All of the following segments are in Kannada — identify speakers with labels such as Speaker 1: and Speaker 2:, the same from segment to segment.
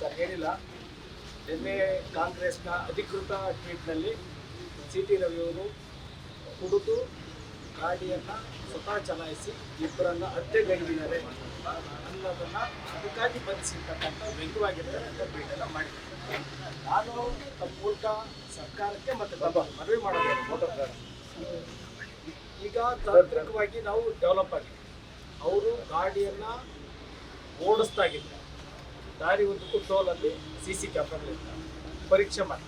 Speaker 1: ಸರ್ ಹೇಳಿಲ್ಲ. ನಿನ್ನೆ ಕಾಂಗ್ರೆಸ್ನ ಅಧಿಕೃತ ಟ್ವೀಟ್ನಲ್ಲಿ ಸಿ ಟಿ ರವಿಯವರು ಕುಡಿದು ಗಾಡಿಯನ್ನು ಸ್ವತಃ ಚಲಾಯಿಸಿ ಇಬ್ಬರನ್ನ ಹತ್ಯೆಗೈದಿದ್ದಾರೆ ಅನ್ನೋದನ್ನು ಅದಕ್ಕಾಗಿ ಬಂಧಿಸಿರ್ತಕ್ಕಂಥ ವ್ಯಂಗ್ಯವಾಗಿರ್ತಕ್ಕಂಥ ಟ್ವೀಟನ್ನು ಮಾಡಿದ್ದಾರೆ. ನಾನು ತಮ್ಮ ಮೂಲಕ ಸರ್ಕಾರಕ್ಕೆ ಮತ್ತು ಮನವಿ ಮಾಡೋದು ಈಗ ತಾಂತ್ರಿಕವಾಗಿ ನಾವು ಡೆವಲಪ್ ಆಗಿದೆ ಅವರು ಗಾಡಿಯನ್ನು ಓಡಿಸ್ದಾಗಿದ್ದ ದಾರಿ ಉದ್ದಕ್ಕೂ ಟೋಲಲ್ಲಿ ಸಿ ಸಿ ಕ್ಯಾಮ್ರಾಗಳಿಂದ ಪರೀಕ್ಷೆ ಮಾಡಿ.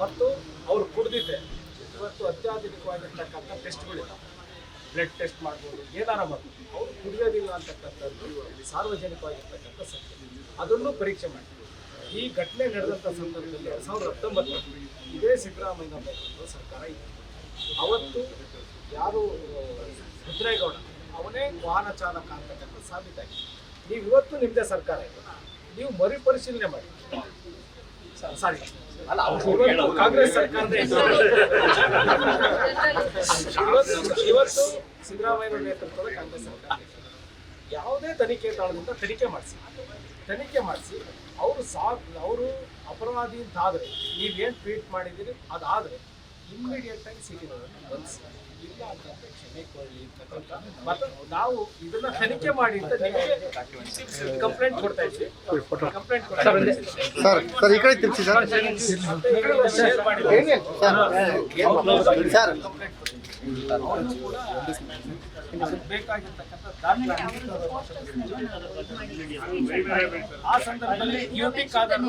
Speaker 1: ಮತ್ತು ಅವರು ಕುಡಿದಿದ್ದೆ. ಇವತ್ತು ಅತ್ಯಾಧುನಿಕವಾಗಿರ್ತಕ್ಕಂಥ ಟೆಸ್ಟ್ಗಳಿಲ್ಲ ಬ್ಲಡ್ ಟೆಸ್ಟ್ ಮಾಡ್ಬೋದು, ಏನಾರ ಮಾಡ್ಬೋದು. ಅವರು ಕುಡಿಯೋದಿಲ್ಲ ಅಂತಕ್ಕಂಥದ್ದು ಸಾರ್ವಜನಿಕವಾಗಿರ್ತಕ್ಕಂಥ ಸತ್ಯ. ಅದನ್ನು ಪರೀಕ್ಷೆ ಮಾಡಿ. ಈ ಘಟನೆ ನಡೆದಂಥ ಸಂದರ್ಭದಲ್ಲಿ ಎರಡು ಸಾವಿರದ ಹತ್ತೊಂಬತ್ತರಲ್ಲಿ ಇದೇ ಸಿದ್ದರಾಮಯ್ಯ ಸರ್ಕಾರ ಇತ್ತು. ಅವತ್ತು ಯಾರು, ಭದ್ರೇಗೌಡ, ಅವನೇ ವಾಹನ ಚಾಲಕ ಅಂತಕ್ಕಂಥ ಸಾಬೀತಾಗಿದೆ ನೀವು ಇವತ್ತು ನಿಮ್ಮದೇ ಸರ್ಕಾರ ಇದೆ. ನೀವು ಮರುಪರಿಶೀಲನೆ ಮಾಡಿ. ಸಾರಿ. ಅಲ್ಲ ಇವತ್ತು ಕಾಂಗ್ರೆಸ್ ಸರ್ಕಾರದ ಇವತ್ತು ಇವತ್ತು ಸಿದ್ದರಾಮಯ್ಯ ನೇತೃತ್ವದ ಕಾಂಗ್ರೆಸ್ ಸರ್ಕಾರ. ಯಾವುದೇ ತನಿಖೆ ತಾಳದಿಂದ ತನಿಖೆ ಮಾಡಿಸಿ. ತನಿಖೆ ಮಾಡಿಸಿ. ಅವರು ಸಾ ಅವರು ಅಪರಾಧಿ ಅಂತ ಆದರೆ ನೀವೇನು ಟ್ವೀಟ್ ಮಾಡಿದ್ದೀರಿ ಅದಾದರೆ ಇಮ್ಮಿಡಿಯೇಟ್ ಆಗಿ ಸಿಟಿಗಳನ್ನು ಇಲ್ಲ ಅಂತಂದ್ರೆ ಕ್ಷಮೆ ಕೊಡಲಿ ಅಂತಕ್ಕಂಥ ಮತ್ತೆ ನಾವು ಇದನ್ನ ತನಿಖೆ ಮಾಡಿ ಅಂತ ನಿಮಗೆ ಕಂಪ್ಲೇಂಟ್ ಕೊಡ್ತಾ ಇದ್ವಿ. ಕಂಪ್ಲೇಂಟ್.
Speaker 2: ಸರ್ ಸರ್ ಈ ಕಡೆ ತಿರ್ಸಿ ಸರ್. ಸರ್
Speaker 1: ಆ ಸಂದರ್ಭದಲ್ಲಿ ಯು ಟಿ ಖಾದರ್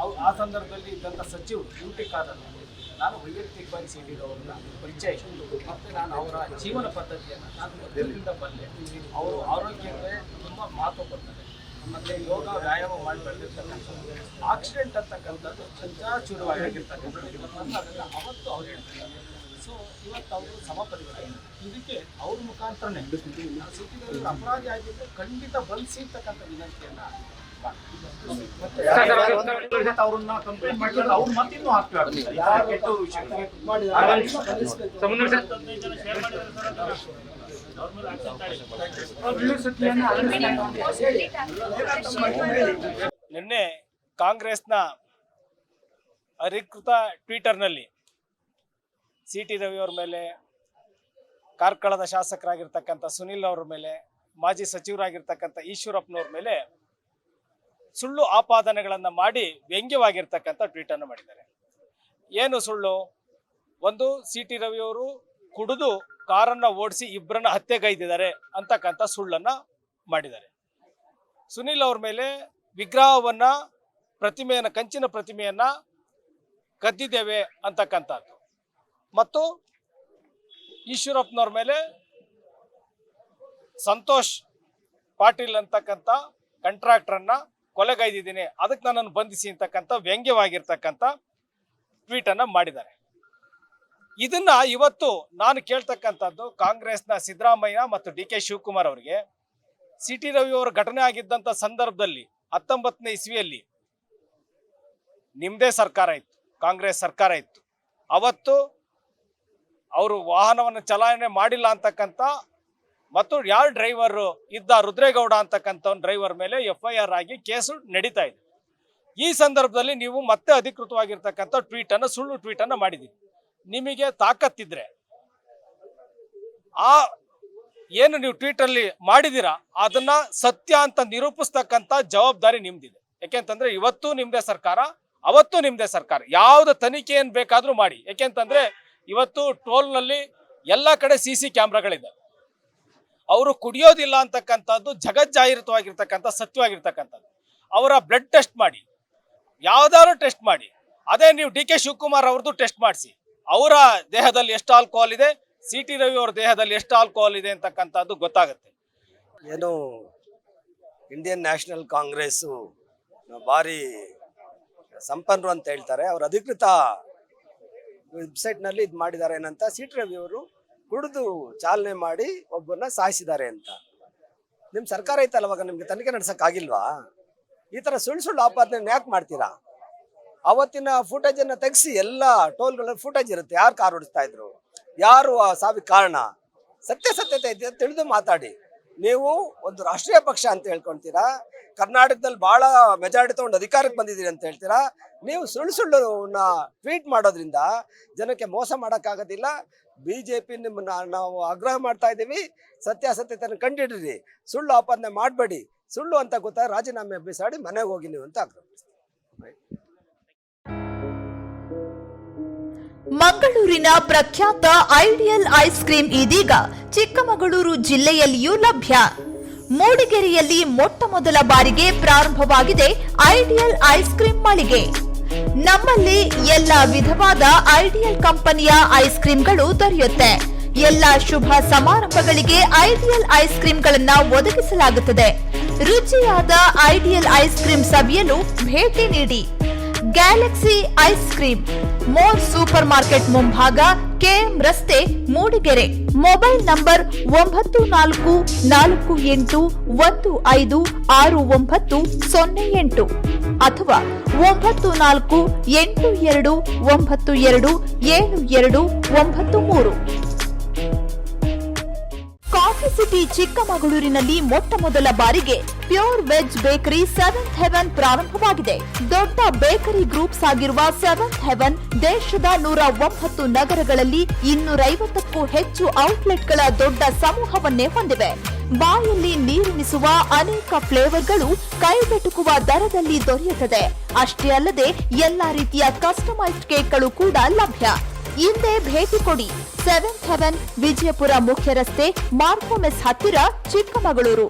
Speaker 1: ಅವ್- ಆ ಸಂದರ್ಭದಲ್ಲಿ ಇದ್ದಂಥ ಸಚಿವರು ಯು ಟಿ ಖಾದರ್ ನಾನು ವೈಯಕ್ತಿಕವಾಗಿ ಸೇರಿರೋರನ್ನ ಪರಿಚಯ ಮತ್ತು ನಾನು ಅವರ ಜೀವನ ಪದ್ಧತಿಯನ್ನು ನಾನು ಮೊದಲಿನಿಂದ ಬಂದೆ. ಅವರು ಆರೋಗ್ಯಕ್ಕೆ ತುಂಬ ಮಹತ್ವ ಕೊಡ್ತಾರೆ ಮತ್ತು ಯೋಗ, ವ್ಯಾಯಾಮ ಮಾಡಿ ಬೆಳೆದಿರ್ತಕ್ಕಂಥದ್ದು ಆಕ್ಸಿಡೆಂಟ್ ಅಂತಕ್ಕಂಥದ್ದು ಚಂಚಾಚೂರವಾಗಿರ್ತಕ್ಕಂಥದ್ದು ಅದನ್ನು ಅವತ್ತು ಅವ್ರು ಹೇಳ್ತಾರೆ. ಸೊ ಇವತ್ತು ಅವರು ಸಮಪರಿವಾರ. ಇದಕ್ಕೆ ಅವ್ರ ಮುಖಾಂತರನೇ. ಸಿಟಿದಲ್ಲಿ ಅಪರಾಧಿ ಆಗಿದ್ದರೆ ಖಂಡಿತ ಬಂಧಿಸಿ ಅಂತಕ್ಕಂಥ ವಿನಂತಿಯನ್ನ
Speaker 3: ಕಂಪ್ಲೇಂಟ್ ಅವ್ರು
Speaker 1: ನಿನ್ನೆ ಕಾಂಗ್ರೆಸ್ನ ಅಧಿಕೃತ ಟ್ವಿಟರ್ನಲ್ಲಿ ಸಿ ಟಿ ರವಿಯವ್ರ ಮೇಲೆ, ಕಾರ್ಕಳದ ಶಾಸಕರಾಗಿರ್ತಕ್ಕಂಥ ಸುನಿಲ್ ಅವ್ರ ಮೇಲೆ, ಮಾಜಿ ಸಚಿವರಾಗಿರ್ತಕ್ಕಂಥ ಈಶ್ವರಪ್ಪನವ್ರ ಮೇಲೆ ಸುಳ್ಳು ಆಪಾದನೆಗಳನ್ನು ಮಾಡಿ ವ್ಯಂಗ್ಯವಾಗಿರ್ತಕ್ಕಂಥ ಟ್ವೀಟನ್ನು ಮಾಡಿದ್ದಾರೆ. ಏನು ಸುಳ್ಳು? ಒಂದು ಸಿ ಟಿ ರವಿಯವರು ಕುಡಿದು ಕಾರನ್ನು ಓಡಿಸಿ ಇಬ್ಬರನ್ನ ಹತ್ಯೆಗೈದಿದ್ದಾರೆ ಅಂತಕ್ಕಂಥ ಸುಳ್ಳನ್ನು ಮಾಡಿದ್ದಾರೆ. ಸುನಿಲ್ ಅವ್ರ ಮೇಲೆ ವಿಗ್ರಹವನ್ನ, ಪ್ರತಿಮೆಯನ್ನ, ಕಂಚಿನ ಪ್ರತಿಮೆಯನ್ನ ಕದ್ದಿದ್ದೇವೆ ಅಂತಕ್ಕಂಥದ್ದು. ಮತ್ತು ಈಶ್ವರಪ್ಪನವ್ರ ಮೇಲೆ ಸಂತೋಷ್ ಪಾಟೀಲ್ ಅಂತಕ್ಕಂಥ ಕಾಂಟ್ರಾಕ್ಟರನ್ನ ಕೊಲೆಗೈದಿದ್ದೀನಿ. ಅದಕ್ಕೆ ನನ್ನನ್ನು ಬಂಧಿಸಿ ಅಂತಕ್ಕಂಥ ವ್ಯಂಗ್ಯವಾಗಿರ್ತಕ್ಕಂಥ ಟ್ವೀಟನ್ನು ಮಾಡಿದ್ದಾರೆ. ಇದನ್ನ ಇವತ್ತು ನಾನು ಕೇಳ್ತಕ್ಕಂಥದ್ದು ಕಾಂಗ್ರೆಸ್ನ ಸಿದ್ದರಾಮಯ್ಯ ಮತ್ತು ಡಿ ಕೆ ಶಿವಕುಮಾರ್ ಅವರಿಗೆ. ಸಿ ಟಿ ರವಿ ಅವರ ಘಟನೆ ಆಗಿದ್ದಂಥ ಸಂದರ್ಭದಲ್ಲಿ, ಹತ್ತೊಂಬತ್ತನೇ ಇಸ್ವಿಯಲ್ಲಿ ನಿಮ್ಮದೇ ಸರ್ಕಾರ ಇತ್ತು, ಕಾಂಗ್ರೆಸ್ ಸರ್ಕಾರ ಇತ್ತು. ಅವತ್ತು ಅವರು ವಾಹನವನ್ನು ಚಲಾವಣೆ ಮಾಡಿಲ್ಲ ಅಂತಕ್ಕಂಥ ಮತ್ತು ಯಾರು ಡ್ರೈವರ್ ಇದ್ದ ರುದ್ರೇಗೌಡ ಅಂತಕ್ಕಂಥ ಡ್ರೈವರ್ ಮೇಲೆ ಎಫ್ ಐ ಆರ್ ಆಗಿ ಕೇಸು ನಡೀತಾ ಇದೆ. ಈ ಸಂದರ್ಭದಲ್ಲಿ ನೀವು ಮತ್ತೆ ಅಧಿಕೃತವಾಗಿರ್ತಕ್ಕಂಥ ಟ್ವೀಟನ್ನು ಸುಳ್ಳು ಟ್ವೀಟನ್ನು ಮಾಡಿದ್ದೀರಿ. ನಿಮಗೆ ತಾಕತ್ತಿದ್ರೆ ಆ ಏನು ನೀವು ಟ್ವೀಟಲ್ಲಿ ಮಾಡಿದಿರಾ ಅದನ್ನ ಸತ್ಯ ಅಂತ ನಿರೂಪಿಸ್ತಕ್ಕಂಥ ಜವಾಬ್ದಾರಿ ನಿಮ್ದಿದೆ. ಯಾಕೆಂತಂದ್ರೆ ಇವತ್ತು ನಿಮ್ದೇ ಸರ್ಕಾರ, ಅವತ್ತು ನಿಮ್ದೇ ಸರ್ಕಾರ. ಯಾವ್ದು ತನಿಖೆ ಏನ್ ಬೇಕಾದ್ರೂ ಮಾಡಿ. ಯಾಕೆಂತಂದ್ರೆ ಇವತ್ತು ಟೋಲ್ನಲ್ಲಿ ಎಲ್ಲ ಕಡೆ ಸಿ ಸಿ ಕ್ಯಾಮ್ರಾಗಳಿದೆ ಅವರು ಕುಡಿಯೋದಿಲ್ಲ ಅಂತಕ್ಕಂಥದ್ದು ಜಗಜ್ಜಾಹಿರತವಾಗಿರ್ತಕ್ಕಂಥ ಸತ್ಯವಾಗಿರ್ತಕ್ಕಂಥದ್ದು. ಅವರ ಬ್ಲಡ್ ಟೆಸ್ಟ್ ಮಾಡಿ, ಯಾವುದಾದ್ರು ಟೆಸ್ಟ್ ಮಾಡಿ. ಅದೇ ನೀವು ಡಿ ಕೆ ಶಿವಕುಮಾರ್ ಅವ್ರದ್ದು ಟೆಸ್ಟ್ ಮಾಡಿಸಿ. ಅವರ ದೇಹದಲ್ಲಿ ಎಷ್ಟು ಆಲ್ಕೋಹಾಲ್ ಇದೆ, ಸಿ ಟಿ ರವಿ ಅವ್ರ ದೇಹದಲ್ಲಿ ಎಷ್ಟು ಆಲ್ಕೋಹಾಲ್ ಇದೆ ಅಂತಕ್ಕಂಥದ್ದು ಗೊತ್ತಾಗುತ್ತೆ.
Speaker 4: ಏನು ಇಂಡಿಯನ್ ನ್ಯಾಷನಲ್ ಕಾಂಗ್ರೆಸ್ಸು ಭಾರಿ ಸಂಪನ್ನರು ಅಂತ ಹೇಳ್ತಾರೆ. ಅವ್ರ ಅಧಿಕೃತ ವೆಬ್ಸೈಟ್ನಲ್ಲಿ ಇದು ಮಾಡಿದ್ದಾರೆ ಏನಂತ ಸಿ ಟಿ ರವಿ ಅವರು ಕುಡಿದು ಚಾಲನೆ ಮಾಡಿ ಒಬ್ಬರನ್ನ ಸಾಯಿಸಿದ್ದಾರೆ ಅಂತ. ನಿಮ್ಮ ಸರ್ಕಾರ ಐತಲ್ಲ ಅವಾಗ ನಿಮ್ಗೆ ತನಿಖೆ ನಡೆಸೋಕ್ಕಾಗಿಲ್ವಾ ಈ ತರ ಸುಳ್ಳು ಸುಳ್ಳು ಆಪಾದನೆ ಯಾಕೆ ಮಾಡ್ತೀರಾ? ಅವತ್ತಿನ ಫುಟೇಜ್ ಅನ್ನ ತೆಗೆಸಿ ಎಲ್ಲ ಟೋಲ್ಗಳಲ್ಲಿ ಫುಟೇಜ್ ಇರುತ್ತೆ. ಯಾರು ಕಾರ್ ಓಡಿಸ್ತಾ ಇದ್ರು? ಯಾರು ಆ ಸಾವಿಗೆ ಕಾರಣ? ಸತ್ಯ ಸತ್ಯತೆ ಇದೆ, ತಿಳಿದು ಮಾತಾಡಿ. ನೀವು ಒಂದು ರಾಷ್ಟ್ರೀಯ ಪಕ್ಷ ಅಂತ ಹೇಳ್ಕೊಂತೀರಾ? ಕರ್ನಾಟಕದಲ್ಲಿ ಬಹಳ ಮೆಜಾರಿಟಿ ತಗೊಂಡು ಅಧಿಕಾರಕ್ಕೆ ಬಂದಿದ್ದೀರಿ ಅಂತ ಹೇಳ್ತೀರಾ? ನೀವು ಸುಳ್ಳು ಸುಳ್ಳುನ ಟ್ವೀಟ್ ಮಾಡೋದ್ರಿಂದ ಜನಕ್ಕೆ ಮೋಸ ಮಾಡೋಕ್ಕಾಗೋದಿಲ್ಲ. ಬಿ ಜೆ ಪಿ ನಿಮ್ಮನ್ನ ನಾವು ಆಗ್ರಹ ಮಾಡ್ತಾ ಇದ್ದೀವಿ. ಸತ್ಯಾಸತ್ಯತೆಯನ್ನು ಕಂಡಿಡ್ರಿ. ಸುಳ್ಳು ಆಪಾದನೆ ಮಾಡಬೇಡಿ. ಸುಳ್ಳು ಅಂತ ಗೊತ್ತಾಗ ರಾಜೀನಾಮೆ ಬಿಸಾಡಿ ಮನೆಗೆ ಹೋಗಿ ನೀವು ಅಂತ ಆಗ್ರಹ
Speaker 5: ಮಂಗಳೂರಿನ ಪ್ರಖ್ಯಾತ ಐಡಿಯಲ್ ಐಸ್ ಕ್ರೀಂ ಇದೀಗ ಚಿಕ್ಕಮಗಳೂರು ಜಿಲ್ಲೆಯಲ್ಲಿಯೂ ಲಭ್ಯ. ಮೂಡಿಗೆರೆಯಲ್ಲಿ ಮೊಟ್ಟ ಮೊದಲ ಬಾರಿಗೆ ಪ್ರಾರಂಭವಾಗಿದೆ ಐಡಿಯಲ್ ಐಸ್ ಕ್ರೀಂ ಮಳಿಗೆ. ನಮ್ಮಲ್ಲಿ ಎಲ್ಲ ವಿಧವಾದ ಐಡಿಯಲ್ ಕಂಪನಿಯ ಐಸ್ ಕ್ರೀಂಗಳು ದೊರೆಯುತ್ತೆ. ಎಲ್ಲ ಶುಭ ಸಮಾರಂಭಗಳಿಗೆ ಐಡಿಯಲ್ ಐಸ್ ಕ್ರೀಂಗಳನ್ನ ಒದಗಿಸಲಾಗುತ್ತದೆ. ರುಚಿಯಾದ ಐಡಿಯಲ್ ಐಸ್ ಕ್ರೀಂ ಸವಿಯಲು ಭೇಟಿ ನೀಡಿ. Galaxy ice cream More supermarket ಮುಂಭಾಗ ಕೆಎಂ ರಸ್ತೆ ಮೂಡಿಗೆರೆ ಮೊಬೈಲ್ ನಂಬರ್ ಒಂಬತ್ತು ನಾಲ್ಕು ನಾಲ್ಕು ಎಂಟು ಒಂದು ಐದು ಆರು ಒಂಬತ್ತು ಸೊನ್ನೆ ಎಂಟು ಅಥವಾ ಒಂಬತ್ತು ನಾಲ್ಕು ಎಂಟು ಎರಡು ಒಂಬತ್ತು ಎರಡು ಏಳು ಎರಡು ಒಂಬತ್ತು ಮೂರು. ಸಿಟಿ ಚಿಕ್ಕಮಗಳೂರಿನಲ್ಲಿ ಮೊಟ್ಟ ಮೊದಲ ಬಾರಿಗೆ pure veg bakery seventh heaven ಪ್ರಾರಂಭವಾಗಿದೆ. ದೊಡ್ಡ ಬೇಕರಿ ಗ್ರೂಪ್ಸ್ ಆಗಿರುವ ಸೆವೆಂತ್ ಹೆವೆನ್ ದೇಶದ ನೂರ ಒಂಬತ್ತು ನಗರಗಳಲ್ಲಿ ಇನ್ನೂರೈವತ್ತಕ್ಕೂ ಹೆಚ್ಚು ಔಟ್ಲೆಟ್ಗಳ ದೊಡ್ಡ ಸಮೂಹವನ್ನೇ ಹೊಂದಿವೆ. ಬಾಯಲ್ಲಿ ನೀರುಣಿಸುವ ಅನೇಕ ಫ್ಲೇವರ್ಗಳು ಕೈಗೆಟುಕುವ ದರದಲ್ಲಿ ದೊರೆಯುತ್ತದೆ. ಅಷ್ಟೇ ಅಲ್ಲದೆ ಎಲ್ಲಾ ರೀತಿಯ ಕಸ್ಟಮೈಸ್ಡ್ ಕೇಕ್ಗಳು ಕೂಡ ಲಭ್ಯ. ಹಿಂದೆ ಭೇಟಿ ಕೊಡಿ ಸೆವೆಂತ್ ಹೆವೆನ್ ವಿಜಯಪುರ ಮುಖ್ಯ ರಸ್ತೆ ಮಾರ್ಕೋಮೆಸ್ ಹತ್ತಿರ ಚಿಕ್ಕಮಗಳೂರು.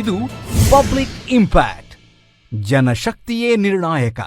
Speaker 6: ಇದು ಪಬ್ಲಿಕ್ ಇಂಪ್ಯಾಕ್ಟ್, ಜನಶಕ್ತಿಯೇ ನಿರ್ಣಾಯಕ.